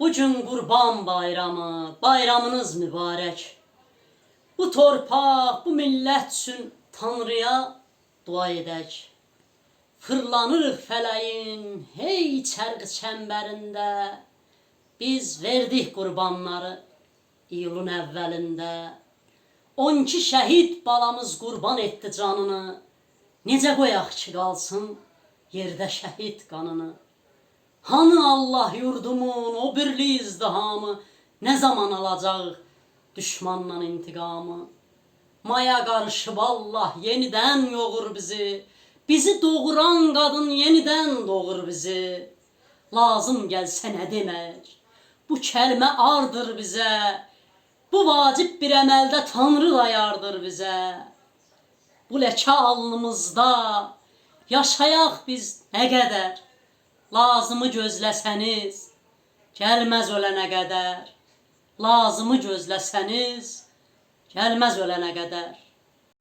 Bugün Qurban bayramı, bayramınız mübarək. Bu torpaq, bu millət üçün Tanrıya dua edək. Fırlanırıq fələyin hey çərq çəmbərində. Biz verdik qurbanları iyulun əvvəlində. 12 şəhid balamız qurban etdi canını. Necə qoyaq ki qalsın yerdə şəhid qanını. Hanı Allah yurdumun o birli izdihamı ne zaman alacaq düşmanla intiqamı? Maya qarışıb Allah yenidən yoğur bizi. Bizi doğuran qadın yenidən doğur bizi. Lazım gəlsə nə demək? Bu kəlmə ardır bizə. Bu vacib bir əməldə Tanrı da yardır bizə. Bu ləkə alnımızda yaşayaq biz nə qədər? Lazımı gözləsəniz, gəlməz ölənə qədər. Lazımı gözləsəniz, gəlməz ölənə qədər.